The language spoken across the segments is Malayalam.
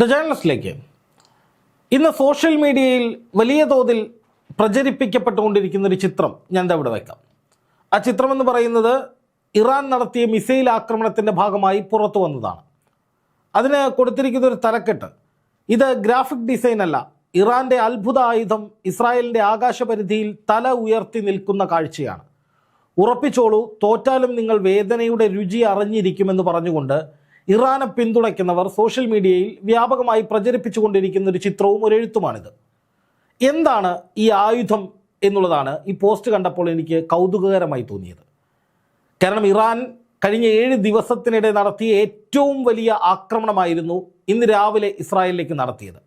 ദ ജേർണലിസ്റ്റിലേക്ക് ഇന്ന് സോഷ്യൽ മീഡിയയിൽ വലിയ തോതിൽ പ്രചരിപ്പിക്കപ്പെട്ടുകൊണ്ടിരിക്കുന്ന ഒരു ചിത്രം ഞാൻ ഇവിടെ വെക്കാം. ആ ചിത്രം എന്ന് പറയുന്നത് ഇറാൻ നടത്തിയ മിസൈൽ ആക്രമണത്തിന്റെ ഭാഗമായി പുറത്തു വന്നതാണ്. അതിന് കൊടുത്തിരിക്കുന്ന ഒരു തലക്കെട്ട്. ഇത് ഗ്രാഫിക് ഡിസൈൻ അല്ല. ഇറാന്റെ അത്ഭുത ആയുധം ഇസ്രായേലിന്റെ ആകാശപരിധിയിൽ തല ഉയർത്തി നിൽക്കുന്ന കാഴ്ചയാണ്. ഉറപ്പിച്ചോളൂ തോറ്റാലും നിങ്ങൾ വേദനയുടെ രുചി അറിഞ്ഞിരിക്കുമെന്ന് പറഞ്ഞുകൊണ്ട് ഇറാനെ പിന്തുണയ്ക്കുന്നവർ സോഷ്യൽ മീഡിയയിൽ വ്യാപകമായി പ്രചരിപ്പിച്ചുകൊണ്ടിരിക്കുന്ന ഒരു ചിത്രവും ഒരു എഴുത്തുമാണിത് എന്താണ് ഈ ആയുധം എന്നുള്ളതാണ് ഈ പോസ്റ്റ് കണ്ടപ്പോൾ എനിക്ക് കൗതുകകരമായി തോന്നിയത്. കാരണം ഇറാൻ കഴിഞ്ഞ ഏഴ് ദിവസത്തിനിടെ നടത്തിയ ഏറ്റവും വലിയ ആക്രമണമായിരുന്നു ഇന്ന് രാവിലെ ഇസ്രായേലിലേക്ക് നടത്തിയത്.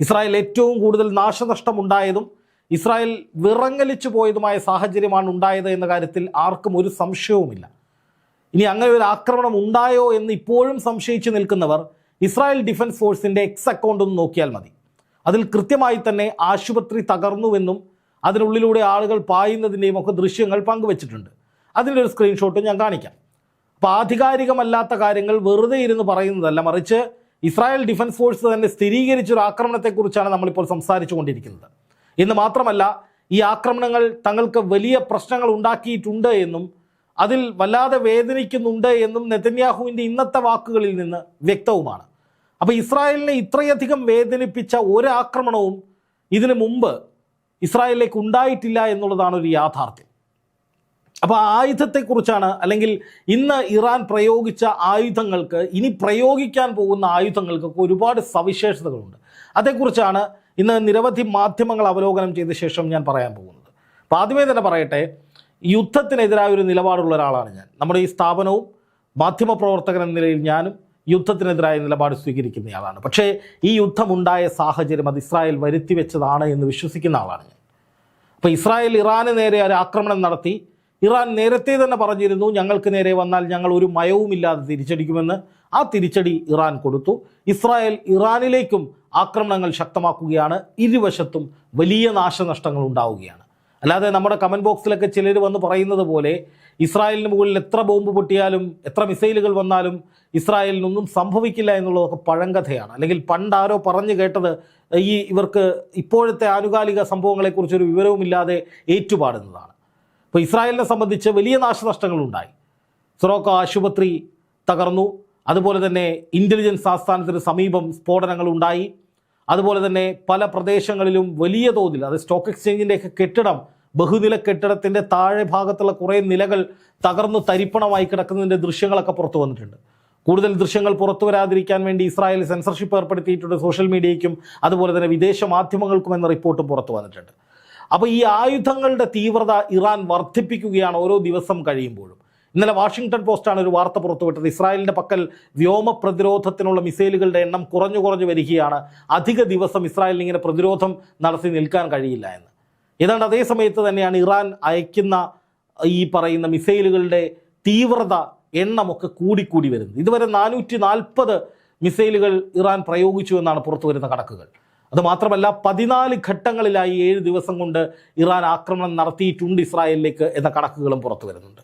ഇസ്രായേൽ ഏറ്റവും കൂടുതൽ നാശനഷ്ടമുണ്ടായതും ഇസ്രായേൽ വിറങ്ങലിച്ചു പോയതുമായ സാഹചര്യമാണ് ഉണ്ടായത് എന്ന കാര്യത്തിൽ ആർക്കും ഒരു സംശയവുമില്ല. ഇനി അങ്ങനെ ഒരു ആക്രമണം ഉണ്ടായോ എന്ന് ഇപ്പോഴും സംശയിച്ചു നിൽക്കുന്നവർ ഇസ്രായേൽ ഡിഫൻസ് ഫോഴ്സിന്റെ എക്സ് അക്കൗണ്ട് ഒന്ന് നോക്കിയാൽ മതി. അതിൽ കൃത്യമായി തന്നെ ആശുപത്രി തകർന്നുവെന്നും അതിനുള്ളിലൂടെ ആളുകൾ പായുന്നതിന്റെയും ഒക്കെ ദൃശ്യങ്ങൾ പങ്കുവച്ചിട്ടുണ്ട്. അതിന്റെ ഒരു സ്ക്രീൻഷോട്ട് ഞാൻ കാണിക്കാം. അപ്പോൾ ആധികാരികമല്ലാത്ത കാര്യങ്ങൾ വെറുതെ ഇരുന്ന് പറയുന്നതല്ല മറിച്ച് ഇസ്രായേൽ ഡിഫൻസ് ഫോഴ്സ് തന്നെ സ്ഥിരീകരിച്ചൊരു ആക്രമണത്തെക്കുറിച്ചാണ് നമ്മളിപ്പോൾ സംസാരിച്ചു കൊണ്ടിരിക്കുന്നത് എന്ന് മാത്രമല്ല ഈ ആക്രമണങ്ങൾ തങ്ങൾക്ക് വലിയ പ്രശ്നങ്ങൾ ഉണ്ടാക്കിയിട്ടുണ്ട് എന്നും അതിൽ വല്ലാതെ വേദനിക്കുന്നുണ്ട് എന്നും നെതന്യാഹുവിന്റെ ഇന്നത്തെ വാക്കുകളിൽ നിന്ന് വ്യക്തവുമാണ്. അപ്പോൾ ഇസ്രായേലിനെ ഇത്രയധികം വേദനിപ്പിച്ച ഒരാക്രമണവും ഇതിനു മുമ്പ് ഇസ്രായേലിലേക്ക് ഉണ്ടായിട്ടില്ല എന്നുള്ളതാണ് ഒരു യാഥാർത്ഥ്യം. അപ്പോൾ ആയുധത്തെക്കുറിച്ചാണ് അല്ലെങ്കിൽ ഇന്ന് ഇറാൻ പ്രയോഗിച്ച ആയുധങ്ങൾക്ക് ഇനി പ്രയോഗിക്കാൻ പോകുന്ന ആയുധങ്ങൾക്കൊക്കെ ഒരുപാട് സവിശേഷതകളുണ്ട്. അതേക്കുറിച്ചാണ് ഇന്ന് നിരവധി മാധ്യമങ്ങൾ അവലോകനം ചെയ്ത ശേഷം ഞാൻ പറയാൻ പോകുന്നത്. അപ്പോൾ ആദ്യമേ തന്നെ പറയട്ടെ യുദ്ധത്തിനെതിരായ ഒരു നിലപാടുള്ള ഒരാളാണ് ഞാൻ. നമ്മുടെ ഈ സ്ഥാപനവും മാധ്യമപ്രവർത്തകൻ എന്ന നിലയിൽ ഞാനും യുദ്ധത്തിനെതിരായ നിലപാട് സ്വീകരിക്കുന്നയാളാണ് പക്ഷേ ഈ യുദ്ധമുണ്ടായ സാഹചര്യം അത് ഇസ്രായേൽ വരുത്തി വെച്ചതാണ് എന്ന് വിശ്വസിക്കുന്ന ആളാണ് ഞാൻ. അപ്പോൾ ഇസ്രായേൽ ഇറാന് നേരെ ഒരു ആക്രമണം നടത്തി. ഇറാൻ നേരത്തെ തന്നെ പറഞ്ഞിരുന്നു ഞങ്ങൾക്ക് നേരെ വന്നാൽ ഞങ്ങൾ ഒരു മയവുമില്ലാതെ തിരിച്ചടിക്കുമെന്ന്. ആ തിരിച്ചടി ഇറാൻ കൊടുത്തു. ഇസ്രായേൽ ഇറാനിലേക്കും ആക്രമണങ്ങൾ ശക്തമാക്കുകയാണ്. ഇരുവശത്തും വലിയ നാശനഷ്ടങ്ങൾ ഉണ്ടാവുകയാണ്. അല്ലാതെ നമ്മുടെ കമന്റ് ബോക്സിലൊക്കെ ചിലർ വന്ന് പറയുന്നത് പോലെ ഇസ്രായേലിന് മുകളിൽ എത്ര ബോംബ് പൊട്ടിയാലും എത്ര മിസൈലുകൾ വന്നാലും ഇസ്രായേലിനൊന്നും സംഭവിക്കില്ല എന്നുള്ളതൊക്കെ പഴങ്കഥയാണ്. അല്ലെങ്കിൽ പണ്ടാരോ പറഞ്ഞു കേട്ടത് ഈ ഇവർക്ക് ഇപ്പോഴത്തെ ആനുകാലിക സംഭവങ്ങളെക്കുറിച്ചൊരു വിവരവുമില്ലാതെ ഏറ്റുപാടുന്നതാണ്. ഇപ്പോൾ ഇസ്രായേലിനെ സംബന്ധിച്ച് വലിയ നാശനഷ്ടങ്ങളുണ്ടായി. സൊറോക്ക ആശുപത്രി തകർന്നു. അതുപോലെ തന്നെ ഇന്റലിജൻസ് ആസ്ഥാനത്തിന് സമീപം സ്ഫോടനങ്ങൾ ഉണ്ടായി അതുപോലെ തന്നെ പല പ്രദേശങ്ങളിലും വലിയ തോതിൽ അത് സ്റ്റോക്ക് എക്സ്ചേഞ്ചിന്റെയൊക്കെ കെട്ടിടം ബഹുനില കെട്ടിടത്തിന്റെ താഴെ ഭാഗത്തുള്ള കുറേ നിലകൾ തകർന്നു തരിപ്പണമായി കിടക്കുന്നതിന്റെ ദൃശ്യങ്ങളൊക്കെ പുറത്തു വന്നിട്ടുണ്ട്. കൂടുതൽ ദൃശ്യങ്ങൾ പുറത്തു വരാതിരിക്കാൻ വേണ്ടി ഇസ്രായേൽ സെൻസർഷിപ്പ് ഏർപ്പെടുത്തിയിട്ടുണ്ട് സോഷ്യൽ മീഡിയയ്ക്കും അതുപോലെ തന്നെ വിദേശ മാധ്യമങ്ങൾക്കും എന്ന റിപ്പോർട്ടും പുറത്തു വന്നിട്ടുണ്ട്. അപ്പോൾ ഈ ആയുധങ്ങളുടെ തീവ്രത ഇറാൻ വർദ്ധിപ്പിക്കുകയാണ് ഓരോ ദിവസം കഴിയുമ്പോഴും. ഇന്നലെ വാഷിംഗ്ടൺ പോസ്റ്റാണ് ഒരു വാർത്ത പുറത്തുവിട്ടത്. ഇസ്രായേലിന്റെ പക്കൽ വ്യോമ പ്രതിരോധത്തിനുള്ള മിസൈലുകളുടെ എണ്ണം കുറഞ്ഞു കുറഞ്ഞു വരികയാണ്. അധിക ദിവസം ഇസ്രായേലിന് ഇങ്ങനെ പ്രതിരോധം നടത്തി നിൽക്കാൻ കഴിയില്ല എന്ന്. ഏതാണ്ട് അതേ സമയത്ത് തന്നെയാണ് ഇറാൻ അയക്കുന്ന ഈ പറയുന്ന മിസൈലുകളുടെ തീവ്രത എണ്ണമൊക്കെ കൂടിക്കൂടി വരുന്നത്. ഇതുവരെ നാനൂറ്റി നാൽപ്പത് മിസൈലുകൾ ഇറാൻ പ്രയോഗിച്ചു എന്നാണ് പുറത്തു വരുന്ന കണക്കുകൾ അതുമാത്രമല്ല പതിനാല് ഘട്ടങ്ങളിലായി ഏഴ് ദിവസം കൊണ്ട് ഇറാൻ ആക്രമണം നടത്തിയിട്ടുണ്ട് ഇസ്രായേലിലേക്ക് എന്ന കണക്കുകളും പുറത്തു വരുന്നുണ്ട്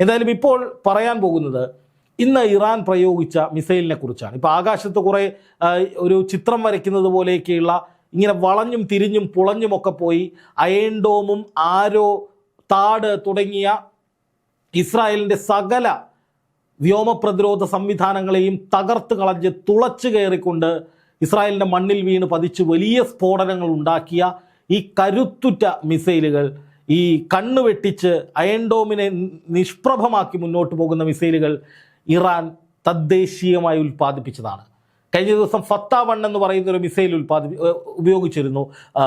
എന്തായാലും ഇപ്പോൾ പറയാൻ പോകുന്നത് ഇന്ന് ഇറാൻ പ്രയോഗിച്ച മിസൈലിനെ കുറിച്ചാണ് ഇപ്പോൾ ആകാശത്ത് കുറേ ഒരു ചിത്രം വരയ്ക്കുന്നത് പോലെയൊക്കെയുള്ള ഇങ്ങനെ വളഞ്ഞും തിരിഞ്ഞും പുളഞ്ഞുമൊക്കെ പോയി അയൻഡോമും ആരോ താട് തുടങ്ങിയ ഇസ്രായേലിന്റെ സകല വ്യോമ പ്രതിരോധ സംവിധാനങ്ങളെയും തകർത്ത് കളഞ്ഞ് തുളച്ചു കയറിക്കൊണ്ട് ഇസ്രായേലിന്റെ മണ്ണിൽ വീണ് പതിച്ച് വലിയ സ്ഫോടനങ്ങൾ ഉണ്ടാക്കിയ ഈ കരുത്തുറ്റ മിസൈലുകൾ ഈ കണ്ണ് വെട്ടിച്ച് അയൻഡോമിനെ നിഷ്പ്രഭമാക്കി മുന്നോട്ട് പോകുന്ന മിസൈലുകൾ ഇറാൻ തദ്ദേശീയമായി ഉൽപ്പാദിപ്പിച്ചതാണ്. കഴിഞ്ഞ ദിവസം ഫത്ത വൺ എന്ന് പറയുന്ന ഒരു മിസൈൽ ഉൽപ്പാദി ഉപയോഗിച്ചിരുന്നു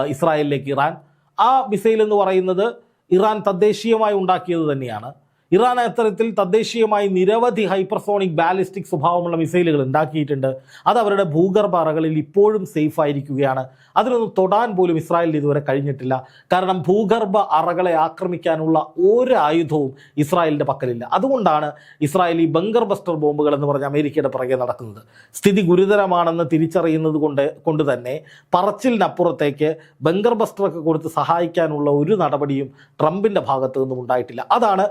ഇസ്രായേലിലേക്ക് ഇറാൻ. ആ മിസൈൽ എന്ന് പറയുന്നത് ഇറാൻ തദ്ദേശീയമായി ഉണ്ടാക്കിയത് തന്നെയാണ്. ഇറാൻ അത്തരത്തിൽ തദ്ദേശീയമായി നിരവധി ഹൈപ്പർസോണിക് ബാലിസ്റ്റിക് സ്വഭാവമുള്ള മിസൈലുകൾ ഉണ്ടാക്കിയിട്ടുണ്ട്. അത് അവരുടെ ഭൂഗർഭറകളിൽ ഇപ്പോഴും സേഫ് ആയിരിക്കുകയാണ്. അതിനൊന്നും തൊടാൻ പോലും ഇസ്രായേലിന് ഇതുവരെ കഴിഞ്ഞിട്ടില്ല. കാരണം ഭൂഗർഭ അറകളെ ആക്രമിക്കാനുള്ള ഒരു ആയുധവും ഇസ്രായേലിന്റെ പക്കലില്ല. അതുകൊണ്ടാണ് ഇസ്രായേലി ബങ്കർ ബസ്റ്റർ ബോംബുകൾ എന്ന് പറഞ്ഞ അമേരിക്കയുടെ പുറകെ നടക്കുന്നത്. സ്ഥിതി ഗുരുതരമാണെന്ന് തിരിച്ചറിയുന്നത് കൊണ്ട് കൊണ്ട് തന്നെ പറച്ചിലിനപ്പുറത്തേക്ക് ബങ്കർ ബസ്റ്ററൊക്കെ കൊടുത്ത് സഹായിക്കാനുള്ള ഒരു നടപടിയും ട്രംപിന്റെ ഭാഗത്തു നിന്നും ഉണ്ടായിട്ടില്ല. അതാണ്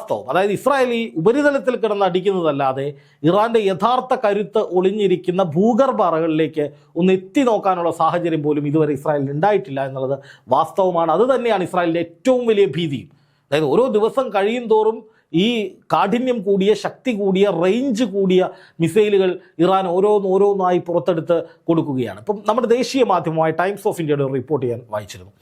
വാസ്തവം. അതായത് ഇസ്രായേൽ ഈ ഉപരിതലത്തിൽ കിടന്ന് അടിക്കുന്നതല്ലാതെ ഇറാന്റെ യഥാർത്ഥ കരുത്ത് ഒളിഞ്ഞിരിക്കുന്ന ഭൂഗർഭ അറകളിലേക്ക് ഒന്ന് എത്തി നോക്കാനുള്ള സാഹചര്യം പോലും ഇതുവരെ ഇസ്രായേലിന് ഉണ്ടായിട്ടില്ല എന്നുള്ളത് വാസ്തവമാണ്. അത് തന്നെയാണ് ഇസ്രായേലിന്റെ ഏറ്റവും വലിയ ഭീതിയും. അതായത് ഓരോ ദിവസം കഴിയും തോറും ഈ കാഠിന്യം കൂടിയ ശക്തി കൂടിയ റേഞ്ച് കൂടിയ മിസൈലുകൾ ഇറാൻ ഓരോന്ന് ഓരോന്നായി പുറത്തെടുത്ത് കൊടുക്കുകയാണ്. ഇപ്പം നമ്മുടെ ദേശീയ മാധ്യമമായ ടൈംസ് ഓഫ് ഇന്ത്യയുടെ റിപ്പോർട്ട് ഞാൻ വായിച്ചിരുന്നു.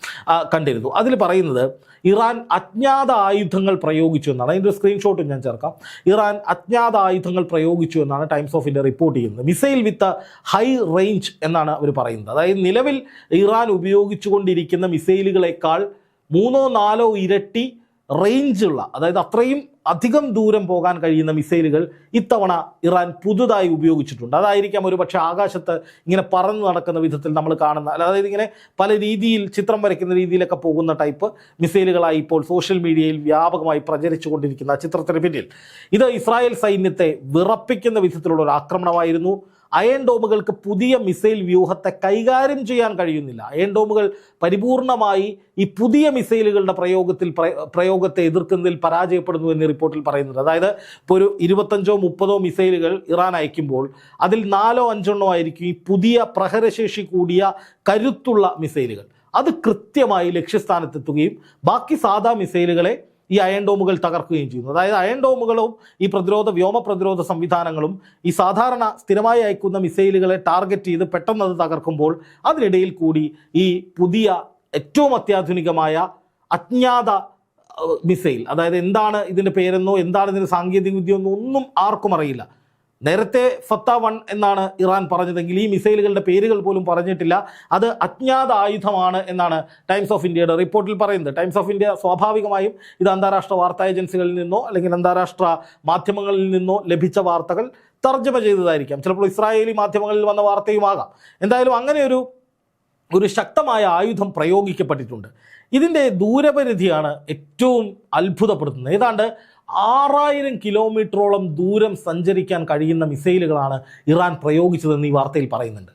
കണ്ടിരുന്നു. അതിൽ പറയുന്നത് ഇറാൻ അജ്ഞാത ആയുധങ്ങൾ പ്രയോഗിച്ചു എന്നാണ്. അതിന്റെ സ്ക്രീൻഷോട്ട് ഞാൻ ചേർക്കാം. ഇറാൻ അജ്ഞാത ആയുധങ്ങൾ പ്രയോഗിച്ചു എന്നാണ് ടൈംസ് ഓഫ് ഇന്ത്യ റിപ്പോർട്ട് ചെയ്യുന്നത്. മിസൈൽ വിത്ത് ഹൈ റേഞ്ച് എന്നാണ് അവർ പറയുന്നത്. അതായത് നിലവിൽ ഇറാൻ ഉപയോഗിച്ചുകൊണ്ടിരിക്കുന്ന മിസൈലുകളേക്കാൾ മൂന്നോ നാലോ ഇരട്ടി റേഞ്ചുള്ള അതായത് അത്രയും അധികം ദൂരം പോകാൻ കഴിയുന്ന മിസൈലുകൾ ഇത്തവണ ഇറാൻ പുതുതായി ഉപയോഗിച്ചിട്ടുണ്ട്. അതായിരിക്കാം ഒരു പക്ഷേ ആകാശത്ത് ഇങ്ങനെ പറന്നു നടക്കുന്ന വിധത്തിൽ നമ്മൾ കാണുന്ന അതായത് ഇങ്ങനെ പല രീതിയിൽ ചിത്രം വരയ്ക്കുന്ന രീതിയിലൊക്കെ പോകുന്ന ടൈപ്പ് മിസൈലുകളായി ഇപ്പോൾ സോഷ്യൽ മീഡിയയിൽ വ്യാപകമായി പ്രചരിച്ചു കൊണ്ടിരിക്കുന്ന ചിത്രത്തിന് പിന്നിൽ. ഇത് ഇസ്രായേൽ സൈന്യത്തെ വിറപ്പിക്കുന്ന വിധത്തിലുള്ള ഒരു ആക്രമണമായിരുന്നു. അയൺ ഡോമുകൾക്ക് പുതിയ മിസൈൽ വ്യൂഹത്തെ കൈകാര്യം ചെയ്യാൻ കഴിയുന്നില്ല. അയൺ ഡോമുകൾ പരിപൂർണമായി ഈ പുതിയ മിസൈലുകളുടെ പ്രയോഗത്തിൽ പ്രയോഗത്തെ എതിർക്കുന്നതിൽ പരാജയപ്പെടുന്നു എന്ന് റിപ്പോർട്ടിൽ പറയുന്നുണ്ട്. അതായത് ഇപ്പോൾ ഒരു ഇരുപത്തഞ്ചോ മുപ്പതോ മിസൈലുകൾ ഇറാൻ അയക്കുമ്പോൾ അതിൽ നാലോ അഞ്ചെണ്ണോ ആയിരിക്കും ഈ പുതിയ പ്രഹരശേഷി കൂടിയ കരുത്തുള്ള മിസൈലുകൾ. അത് കൃത്യമായി ലക്ഷ്യസ്ഥാനത്തെത്തുകയും ബാക്കി സാധാ മിസൈലുകളെ ഈ അയൺ ഡോമുകൾ തകർക്കുകയും ചെയ്യുന്നു. അതായത് അയൺ ഡോമുകളും ഈ പ്രതിരോധ വ്യോമ പ്രതിരോധ സംവിധാനങ്ങളും ഈ സാധാരണ സ്ഥിരമായി അയക്കുന്ന മിസൈലുകളെ ടാർഗറ്റ് ചെയ്ത് പെട്ടെന്ന് അത് തകർക്കുമ്പോൾ അതിനിടയിൽ കൂടി ഈ പുതിയ ഏറ്റവും അത്യാധുനികമായ അജ്ഞാത മിസൈൽ. അതായത് എന്താണ് ഇതിന്റെ പേരെന്നോ എന്താണ് ഇതിന്റെ സാങ്കേതിക വിദ്യയെന്നോ ഒന്നും ആർക്കും അറിയില്ല. നേരത്തെ ഫത്ത വൺ എന്നാണ് ഇറാൻ പറഞ്ഞതെങ്കിൽ ഈ മിസൈലുകളുടെ പേരുകൾ പോലും പറഞ്ഞിട്ടില്ല. അത് അജ്ഞാത ആയുധമാണ് എന്നാണ് ടൈംസ് ഓഫ് ഇന്ത്യയുടെ റിപ്പോർട്ടിൽ പറയുന്നത്. ടൈംസ് ഓഫ് ഇന്ത്യ സ്വാഭാവികമായും ഇത് അന്താരാഷ്ട്ര വാർത്താ ഏജൻസികളിൽ നിന്നോ അല്ലെങ്കിൽ അന്താരാഷ്ട്ര മാധ്യമങ്ങളിൽ നിന്നോ ലഭിച്ച വാർത്തകൾ തർജമ ചെയ്തതായിരിക്കാം. ചിലപ്പോൾ ഇസ്രായേലി മാധ്യമങ്ങളിൽ വന്ന വാർത്തയുമാകാം എന്തായാലും അങ്ങനെ ഒരു ഒരു ശക്തമായ ആയുധം പ്രയോഗിക്കപ്പെട്ടിട്ടുണ്ട്. ഇതിന്റെ ദൂരപരിധിയാണ് ഏറ്റവും അത്ഭുതപ്പെടുത്തുന്നത്. ഏതാണ്ട് ആറായിരം കിലോമീറ്ററോളം ദൂരം സഞ്ചരിക്കാൻ കഴിയുന്ന മിസൈലുകളാണ് ഇറാൻ പ്രയോഗിച്ചതെന്ന് ഈ വാർത്തയിൽ പറയുന്നുണ്ട്.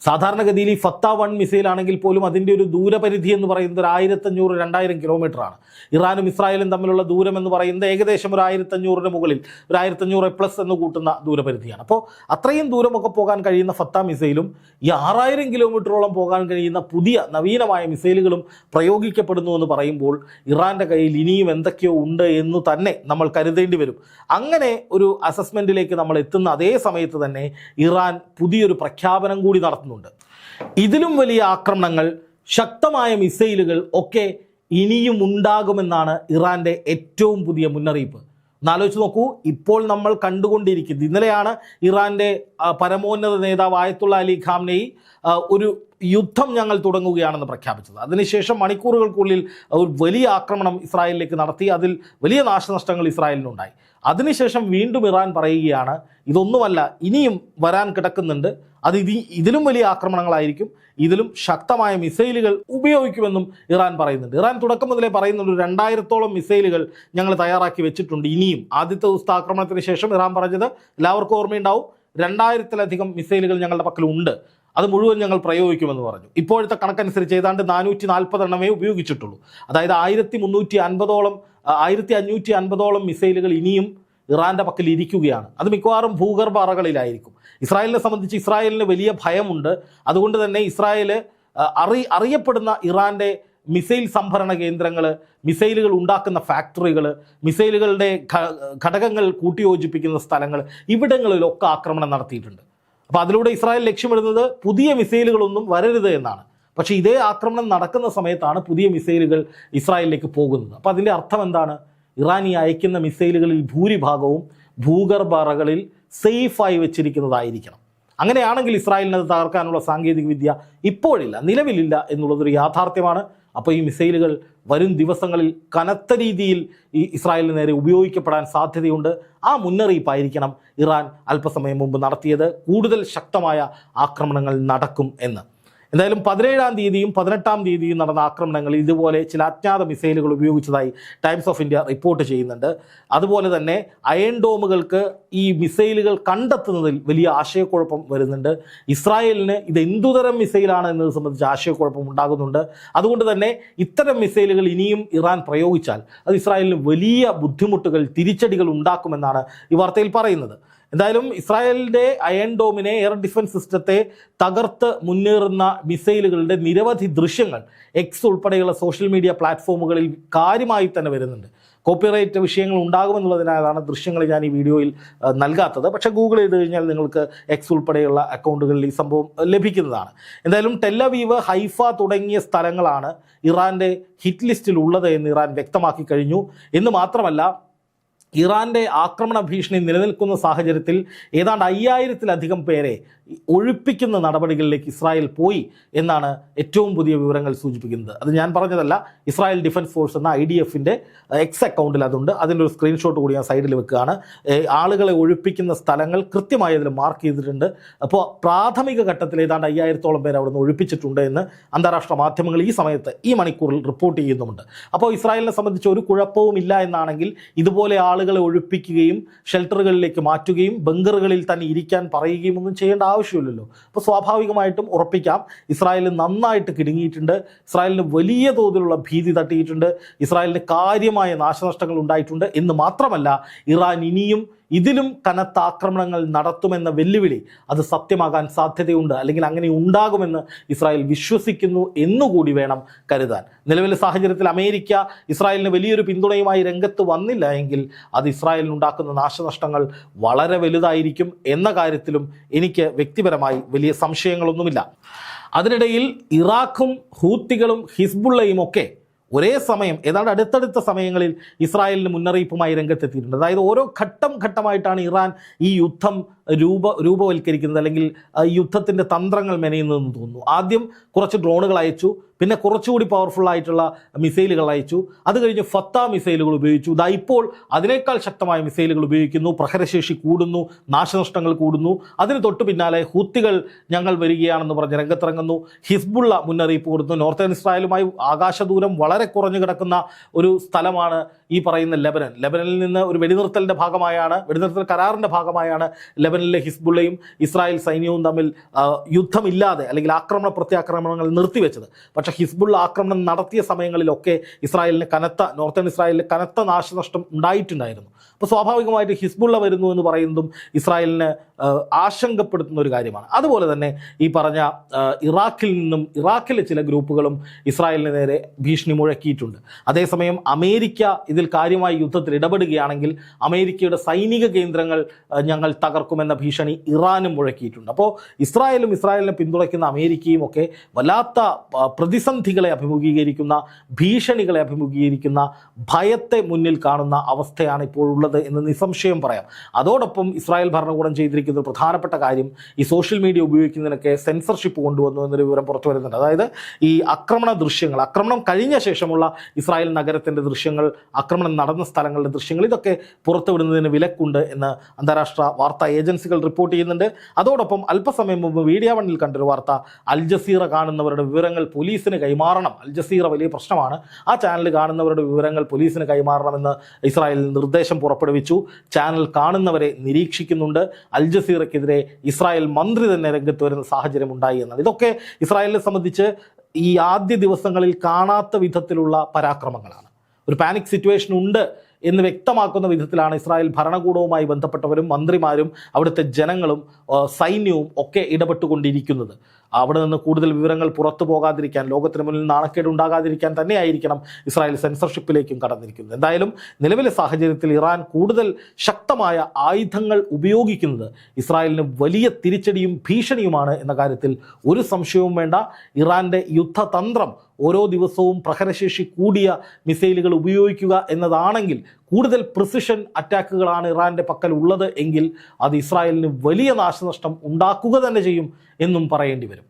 സാധാരണഗതിയിൽ ഈ ഫത്ത വൺ മിസൈൽ ആണെങ്കിൽ പോലും അതിന്റെ ഒരു ദൂരപരിധി എന്ന് പറയുന്നത് ഒരു ആയിരത്തഞ്ഞൂറ് രണ്ടായിരം കിലോമീറ്ററാണ് ഇറാനും ഇസ്രായേലും തമ്മിലുള്ള ദൂരം എന്ന് പറയുന്നത് ഏകദേശം ഒരു ആയിരത്തഞ്ഞൂറിന് മുകളിൽ ഒരു ആയിരത്തഞ്ഞൂറ് പ്ലസ് എന്ന് കൂട്ടുന്ന ദൂരപരിധിയാണ്. അപ്പോൾ അത്രയും ദൂരമൊക്കെ പോകാൻ കഴിയുന്ന ഫത്ത മിസൈലും ഈ ആറായിരം കിലോമീറ്ററോളം പോകാൻ കഴിയുന്ന പുതിയ നവീനമായ മിസൈലുകളും പ്രയോഗിക്കപ്പെടുന്നു എന്ന് പറയുമ്പോൾ ഇറാന്റെ കയ്യിൽ ഇനിയും എന്തൊക്കെയോ ഉണ്ട് എന്ന് തന്നെ നമ്മൾ കരുതേണ്ടി വരും. അങ്ങനെ ഒരു അസസ്മെന്റിലേക്ക് നമ്മൾ എത്തുന്ന അതേ സമയത്ത് തന്നെ ഇറാൻ പുതിയൊരു പ്രഖ്യാപനം കൂടി നടത്തുന്നുണ്ട് ഇതിലും വലിയ ആക്രമണങ്ങൾ ശക്തമായ മിസൈലുകൾ ഒക്കെ ഇനിയും ഉണ്ടാകുമെന്നാണ് ഇറാന്റെ ഏറ്റവും പുതിയ മുന്നറിയിപ്പ്. ഒന്നാലോചിച്ച് നോക്കൂ ഇപ്പോൾ നമ്മൾ കണ്ടുകൊണ്ടിരിക്കുന്നത് ഇന്നലെയാണ് ഇറാന്റെ പരമോന്നത നേതാവ് ആയത്തുള്ള അലി ഖാംനെയി ഒരു യുദ്ധം ഞങ്ങൾ തുടങ്ങുകയാണെന്ന് പ്രഖ്യാപിച്ചത്. അതിനുശേഷം മണിക്കൂറുകൾക്കുള്ളിൽ ഒരു വലിയ ആക്രമണം ഇസ്രായേലിലേക്ക് നടത്തി. അതിൽ വലിയ നാശനഷ്ടങ്ങൾ ഇസ്രായേലിനുണ്ടായി. അതിനുശേഷം വീണ്ടും ഇറാൻ പറയുകയാണ് ഇതൊന്നുമല്ല ഇനിയും വരാൻ കിടക്കുന്നുണ്ട്. അത് ഇതി ഇതിലും വലിയ ആക്രമണങ്ങളായിരിക്കും. ഇതിലും ശക്തമായ മിസൈലുകൾ ഉപയോഗിക്കുമെന്നും ഇറാൻ പറയുന്നുണ്ട്. ഇറാൻ തുടക്കം മുതലേ പറയുന്നുണ്ട് രണ്ടായിരത്തോളം മിസൈലുകൾ ഞങ്ങൾ തയ്യാറാക്കി വെച്ചിട്ടുണ്ട് ഇനിയും. ആദ്യത്തെ ദിവസത്തെ ആക്രമണത്തിന് ശേഷം ഇറാൻ പറഞ്ഞത് എല്ലാവർക്കും ഓർമ്മയുണ്ടാവും. രണ്ടായിരത്തിലധികം മിസൈലുകൾ ഞങ്ങളുടെ പക്കലുണ്ട്. അത് മുഴുവൻ ഞങ്ങൾ പ്രയോഗിക്കുമെന്ന് പറഞ്ഞു. ഇപ്പോഴത്തെ കണക്കനുസരിച്ച് ഏതാണ്ട് നാനൂറ്റി നാൽപ്പത് എണ്ണമേ ഉപയോഗിച്ചിട്ടുള്ളൂ. അതായത് ആയിരത്തി മുന്നൂറ്റി അൻപതോളം ആയിരത്തി അഞ്ഞൂറ്റി അൻപതോളം മിസൈലുകൾ ഇനിയും ഇറാന്റെ പക്കൽ ഇരിക്കുകയാണ്. അത് മിക്കവാറും ഭൂഗർഭ അറകളിലായിരിക്കും ഇസ്രായേലിനെ സംബന്ധിച്ച് ഇസ്രായേലിന് വലിയ ഭയമുണ്ട്. അതുകൊണ്ട് തന്നെ ഇസ്രായേൽ അറി അറിയപ്പെടുന്ന ഇറാന്റെ മിസൈൽ സംഭരണ കേന്ദ്രങ്ങൾ മിസൈലുകൾ ഉണ്ടാക്കുന്ന ഫാക്ടറികൾ മിസൈലുകളുടെ ഘടകങ്ങൾ കൂട്ടിയോജിപ്പിക്കുന്ന സ്ഥലങ്ങൾ ഇവിടങ്ങളിലൊക്കെ ആക്രമണം നടത്തിയിട്ടുണ്ട്. അപ്പോൾ അതിലൂടെ ഇസ്രായേൽ ലക്ഷ്യമിടുന്നത് പുതിയ മിസൈലുകളൊന്നും വരരുത് എന്നാണ്. പക്ഷേ ഇതേ ആക്രമണം നടക്കുന്ന സമയത്താണ് പുതിയ മിസൈലുകൾ ഇസ്രായേലിലേക്ക് പോകുന്നത്. അപ്പോൾ അതിന്റെ അർത്ഥം എന്താണ്? ഇറാൻ ഈ അയക്കുന്ന മിസൈലുകളിൽ ഭൂരിഭാഗവും ഭൂഗർഭറകളിൽ സേഫായി വെച്ചിരിക്കുന്നതായിരിക്കണം. അങ്ങനെയാണെങ്കിൽ ഇസ്രായേലിനത് തകർക്കാനുള്ള സാങ്കേതിക വിദ്യ ഇപ്പോഴില്ല നിലവിലില്ല എന്നുള്ളതൊരു യാഥാർത്ഥ്യമാണ്. അപ്പോൾ ഈ മിസൈലുകൾ വരും ദിവസങ്ങളിൽ കനത്ത രീതിയിൽ ഈ ഇസ്രായേലിന് നേരെ ഉപയോഗിക്കപ്പെടാൻ സാധ്യതയുണ്ട്. ആ മുന്നറിയിപ്പായിരിക്കണം ഇറാൻ അല്പസമയം മുമ്പ് നടത്തിയത്. കൂടുതൽ ശക്തമായ ആക്രമണങ്ങൾ നടക്കും എന്ന്. എന്തായാലും പതിനേഴാം തീയതിയും പതിനെട്ടാം തീയതിയും നടന്ന ആക്രമണങ്ങൾ ഇതുപോലെ ചില അജ്ഞാത മിസൈലുകൾ ഉപയോഗിച്ചതായി ടൈംസ് ഓഫ് ഇന്ത്യ റിപ്പോർട്ട് ചെയ്യുന്നുണ്ട്. അതുപോലെ തന്നെ അയൺ ഡോമുകൾക്ക് ഈ മിസൈലുകൾ കണ്ടെത്തുന്നതിൽ വലിയ ആശയക്കുഴപ്പം വരുന്നുണ്ട്. ഇസ്രായേലിന് ഇത് എന്തുതരം മിസൈലാണ് എന്നത് സംബന്ധിച്ച് ആശയക്കുഴപ്പം ഉണ്ടാകുന്നുണ്ട്. അതുകൊണ്ട് തന്നെ ഇത്തരം മിസൈലുകൾ ഇനിയും ഇറാൻ പ്രയോഗിച്ചാൽ അത് ഇസ്രായേലിന് വലിയ ബുദ്ധിമുട്ടുകൾ തിരിച്ചടികൾ ഉണ്ടാക്കുമെന്നാണ് ഈ വാർത്തയിൽ പറയുന്നത്. എന്തായാലും ഇസ്രായേലിന്റെ അയൺ ഡോമിനെ എയർ ഡിഫൻസ് സിസ്റ്റത്തെ തകർത്ത് മുന്നേറുന്ന മിസൈലുകളുടെ നിരവധി ദൃശ്യങ്ങൾ എക്സ് ഉൾപ്പെടെയുള്ള സോഷ്യൽ മീഡിയ പ്ലാറ്റ്ഫോമുകളിൽ കാര്യമായി തന്നെ വരുന്നുണ്ട്. കോപ്പിറൈറ്റ് വിഷയങ്ങൾ ഉണ്ടാകുമെന്നുള്ളതിനാലാണ് ദൃശ്യങ്ങൾ ഞാൻ ഈ വീഡിയോയിൽ നൽകാത്തത്. പക്ഷേ ഗൂഗിൾ ചെയ്ത് കഴിഞ്ഞാൽ നിങ്ങൾക്ക് എക്സ് ഉൾപ്പെടെയുള്ള അക്കൗണ്ടുകളിൽ ഈ സംഭവം ലഭിക്കുന്നതാണ്. എന്തായാലും ടെല്ലവീവ് ഹൈഫ തുടങ്ങിയ സ്ഥലങ്ങളാണ് ഇറാന്റെ ഹിറ്റ് ലിസ്റ്റിൽ ഉള്ളത് എന്ന് ഇറാൻ വ്യക്തമാക്കി കഴിഞ്ഞു. എന്ന് മാത്രമല്ല ഇറാന്റെ ആക്രമണ ഭീഷണി നിലനിൽക്കുന്ന സാഹചര്യത്തിൽ ഏതാണ്ട് അയ്യായിരത്തിലധികം പേരെ ഒഴിപ്പിക്കുന്ന നടപടികളിലേക്ക് ഇസ്രായേൽ പോയി എന്നാണ് ഏറ്റവും പുതിയ വിവരങ്ങൾ സൂചിപ്പിക്കുന്നത്. അത് ഞാൻ പറഞ്ഞതല്ല ഇസ്രായേൽ ഡിഫൻസ് ഫോഴ്സ് എന്ന ഐ ഡി എഫിന്റെ എക്സ് അക്കൗണ്ടിൽ അതുണ്ട്. അതിന്റെ ഒരു സ്ക്രീൻഷോട്ട് കൂടി ഞാൻ സൈഡിൽ വെക്കുകയാണ്. ആളുകളെ ഒഴിപ്പിക്കുന്ന സ്ഥലങ്ങൾ കൃത്യമായി അതിൽ മാർക്ക് ചെയ്തിട്ടുണ്ട്. അപ്പോൾ പ്രാഥമിക ഘട്ടത്തിൽ ഏതാണ്ട് അയ്യായിരത്തോളം പേർ അവിടെ നിന്ന് ഒഴിപ്പിച്ചിട്ടുണ്ട് എന്ന് അന്താരാഷ്ട്ര മാധ്യമങ്ങൾ ഈ സമയത്ത് ഈ മണിക്കൂറിൽ റിപ്പോർട്ട് ചെയ്യുന്നുമുണ്ട്. അപ്പോൾ ഇസ്രായേലിനെ സംബന്ധിച്ച് ഒരു കുഴപ്പവും ഇല്ല എന്നാണെങ്കിൽ ഇതുപോലെ ആളുകളെ ഒഴിപ്പിക്കുകയും ഷെൽട്ടറുകളിലേക്ക് മാറ്റുകയും ബങ്കറുകളിൽ തന്നെ ഇരിക്കാൻ പറയുകയും ഒന്നും ചെയ്യേണ്ട ആവശ്യമില്ലല്ലോ. അപ്പോൾ സ്വാഭാവികമായിട്ടും ഉറപ്പിക്കാം. ഇസ്രായേൽ നന്നായിട്ട് കിടുങ്ങിയിട്ടുണ്ട്. ഇസ്രായേലിന് വലിയ തോതിലുള്ള ഭീതി തട്ടിയിട്ടുണ്ട്. ഇസ്രായേലിന് കാര്യമായ നാശനഷ്ടങ്ങൾ ഉണ്ടായിട്ടുണ്ട് എന്ന് മാത്രമല്ല ഇറാൻ ഇനിയും ഇതിലും കനത്ത ആക്രമണങ്ങൾ നടത്തുമെന്ന വെല്ലുവിളി അത് സത്യമാകാൻ സാധ്യതയുണ്ട് അല്ലെങ്കിൽ അങ്ങനെ ഉണ്ടാകുമെന്ന് ഇസ്രായേൽ വിശ്വസിക്കുന്നു എന്നുകൂടി വേണം കരുതാൻ. നിലവിലെ സാഹചര്യത്തിൽ അമേരിക്ക ഇസ്രായേലിന് വലിയൊരു പിന്തുണയുമായി രംഗത്ത് വന്നില്ല എങ്കിൽ അത് ഇസ്രായേലിനുണ്ടാക്കുന്ന നാശനഷ്ടങ്ങൾ വളരെ വലുതായിരിക്കും എന്ന കാര്യത്തിലും എനിക്ക് വ്യക്തിപരമായി വലിയ സംശയങ്ങളൊന്നുമില്ല. അതിനിടയിൽ ഇറാഖും ഹൂത്തികളും ഹിസ്ബുള്ളയും ഒക്കെ ഒരേ സമയം ഏതാണ്ട് അടുത്തടുത്ത സമയങ്ങളിൽ ഇസ്രായേലിന് മുന്നറിയിപ്പുമായി രംഗത്തെത്തിയിട്ടുണ്ട്. അതായത് ഓരോ ഘട്ടം ഘട്ടമായിട്ടാണ് ഇറാൻ ഈ യുദ്ധം രൂപ രൂപവൽക്കരിക്കുന്നത് അല്ലെങ്കിൽ യുദ്ധത്തിന്റെ തന്ത്രങ്ങൾ മെനയുന്നതെന്ന് തോന്നുന്നു. ആദ്യം കുറച്ച് ഡ്രോണുകൾ അയച്ചു. പിന്നെ കുറച്ചുകൂടി പവർഫുൾ ആയിട്ടുള്ള മിസൈലുകൾ അയച്ചു. അത് കഴിഞ്ഞ് ഫത്ത മിസൈലുകൾ ഉപയോഗിച്ചു. ഇതാ ഇപ്പോൾ അതിനേക്കാൾ ശക്തമായ മിസൈലുകൾ ഉപയോഗിക്കുന്നു. പ്രഹരശേഷി കൂടുന്നു. നാശനഷ്ടങ്ങൾ കൂടുന്നു. അതിന് തൊട്ടു പിന്നാലെ ഹൂത്തികൾ ഞങ്ങൾ വരികയാണെന്ന് പറഞ്ഞ് രംഗത്തിറങ്ങുന്നു. ഹിസ്ബുള്ള മുന്നറിയിപ്പ് കൊടുത്തു. നോർത്തേൺ ഇസ്രായേലുമായി ആകാശദൂരം വളരെ കുറഞ്ഞു കിടക്കുന്ന ഒരു സ്ഥലമാണ് ഈ പറയുന്ന ലെബനൻ. ലെബനനിൽ നിന്ന് ഒരു വെടിനിർത്തലിന്റെ ഭാഗമായാണ് വെടിനിർത്തൽ കരാറിന്റെ ഭാഗമായാണ് ലെബനനിലെ ഹിസ്ബുള്ളയും ഇസ്രായേൽ സൈന്യവും തമ്മിൽ യുദ്ധമില്ലാതെ അല്ലെങ്കിൽ ആക്രമണ പ്രത്യാക്രമണങ്ങൾ നിർത്തിവെച്ചത്. പക്ഷേ ഹിസ്ബുള്ള ആക്രമണം നടത്തിയ സമയങ്ങളിലൊക്കെ ഇസ്രായേലിന് കനത്ത നോർത്തേൺ ഇസ്രായേലിന് കനത്ത നാശനഷ്ടം ഉണ്ടായിട്ടുണ്ടായിരുന്നു. അപ്പോൾ സ്വാഭാവികമായിട്ട് ഹിസ്ബുള്ള വരുന്നു എന്ന് പറയുന്നതും ഇസ്രായേലിന് ആശങ്കപ്പെടുത്തുന്ന ഒരു കാര്യമാണ്. അതുപോലെ തന്നെ ഈ പറഞ്ഞ ഇറാഖിൽ നിന്നും ഇറാഖിലെ ചില ഗ്രൂപ്പുകളും ഇസ്രായേലിന് നേരെ ഭീഷണി മുഴക്കിയിട്ടുണ്ട്. അതേസമയം അമേരിക്ക ഇതിൽ കാര്യമായി യുദ്ധത്തിൽ ഇടപെടുകയാണെങ്കിൽ അമേരിക്കയുടെ സൈനിക കേന്ദ്രങ്ങൾ ഞങ്ങൾ തകർക്കുമെന്ന ഭീഷണി ഇറാനും മുഴക്കിയിട്ടുണ്ട്. അപ്പോൾ ഇസ്രായേലും ഇസ്രായേലിനെ പിന്തുണയ്ക്കുന്ന അമേരിക്കയും ഒക്കെ വല്ലാത്ത ആ, പ്രതിസന്ധികളെ അഭിമുഖീകരിക്കുന്ന ഭീഷണികളെ അഭിമുഖീകരിക്കുന്ന ഭയത്തെ മുന്നിൽ കാണുന്ന അവസ്ഥയാണ് ഇപ്പോഴുള്ളത് എന്ന് നിസ്സംശയം പറയാം. അതോടൊപ്പം ഇസ്രായേൽ ഭരണകൂടം ചെയ്തിരിക്കുന്ന പ്രധാനപ്പെട്ട കാര്യം ഈ സോഷ്യൽ മീഡിയ ഉപയോഗിക്കുന്നതിനൊക്കെ സെൻസർഷിപ്പ് കൊണ്ടുവന്നു എന്നൊരു വിവരം പുറത്തു വരുന്നുണ്ട്. അതായത് ഈ ആക്രമണ ദൃശ്യങ്ങൾ ആക്രമണം കഴിഞ്ഞ ശേഷമുള്ള ഇസ്രായേൽ നഗരത്തിന്റെ ദൃശ്യങ്ങൾ ആക്രമണം നടന്ന സ്ഥലങ്ങളുടെ ദൃശ്യങ്ങൾ ഇതൊക്കെ പുറത്തുവിടുന്നതിന് വിലക്കുണ്ട് എന്ന് അന്താരാഷ്ട്ര വാർത്താ ഏജൻസികൾ റിപ്പോർട്ട് ചെയ്യുന്നുണ്ട്. അതോടൊപ്പം അല്പസമയം മുമ്പ് മീഡിയ വണ്ണിൽ കണ്ടൊരു വാർത്ത അൽ ജസീറ കാണുന്നവരുടെ വിവരങ്ങൾ പോലീസിന് കൈമാറണം. അൽ ജസീറ വലിയ പ്രശ്നമാണ്. ആ ചാനൽ കാണുന്നവരുടെ വിവരങ്ങൾ പോലീസിന് കൈമാറണമെന്ന് ഇസ്രായേൽ നിർദ്ദേശം പുറപ്പെടുവിച്ചു. ചാനൽ കാണുന്നവരെ നിരീക്ഷിക്കുന്നുണ്ട്. അൽ ജസീറയ്ക്കെതിരെ ഇസ്രായേൽ മന്ത്രി തന്നെ രംഗത്ത് വരുന്ന സാഹചര്യം ഉണ്ടായി എന്നാണ്. ഇതൊക്കെ ഇസ്രായേലിനെ സംബന്ധിച്ച് ഈ ആദ്യ ദിവസങ്ങളിൽ കാണാത്ത വിധത്തിലുള്ള പരാക്രമങ്ങളാണ്. ഒരു പാനിക് സിറ്റുവേഷൻ ഉണ്ട് എന്ന് വ്യക്തമാക്കുന്ന വിധത്തിലാണ് ഇസ്രായേൽ ഭരണകൂടവുമായി ബന്ധപ്പെട്ടവരും മന്ത്രിമാരും അവിടുത്തെ ജനങ്ങളും സൈന്യവും ഒക്കെ ഇടപെട്ടുകൊണ്ടിരിക്കുന്നത്. അവിടെ നിന്ന് കൂടുതൽ വിവരങ്ങൾ പുറത്തു പോകാതിരിക്കാൻ ലോകത്തിന് മുന്നിൽ നാണക്കേട് ഉണ്ടാകാതിരിക്കാൻ തന്നെയായിരിക്കണം ഇസ്രായേൽ സെൻസർഷിപ്പിലേക്കും കടന്നിരിക്കുന്നത്. എന്തായാലും നിലവിലെ സാഹചര്യത്തിൽ ഇറാൻ കൂടുതൽ ശക്തമായ ആയുധങ്ങൾ ഉപയോഗിക്കുന്നത് ഇസ്രായേലിന് വലിയ തിരിച്ചടിയും ഭീഷണിയുമാണ് എന്ന കാര്യത്തിൽ ഒരു സംശയവും വേണ്ട. ഇറാന്റെ യുദ്ധതന്ത്രം ഓരോ ദിവസവും പ്രഹരശേഷി കൂടിയ മിസൈലുകൾ ഉപയോഗിക്കുക എന്നതാണെങ്കിൽ കൂടുതൽ പ്രിസിഷൻ അറ്റാക്കുകളാണ് ഇറാന്റെ പക്കൽ ഉള്ളത് എങ്കിൽ അത് ഇസ്രായേലിന് വലിയ നാശനഷ്ടം ഉണ്ടാക്കുക തന്നെ ചെയ്യും എന്നും പറയേണ്ടി വരും.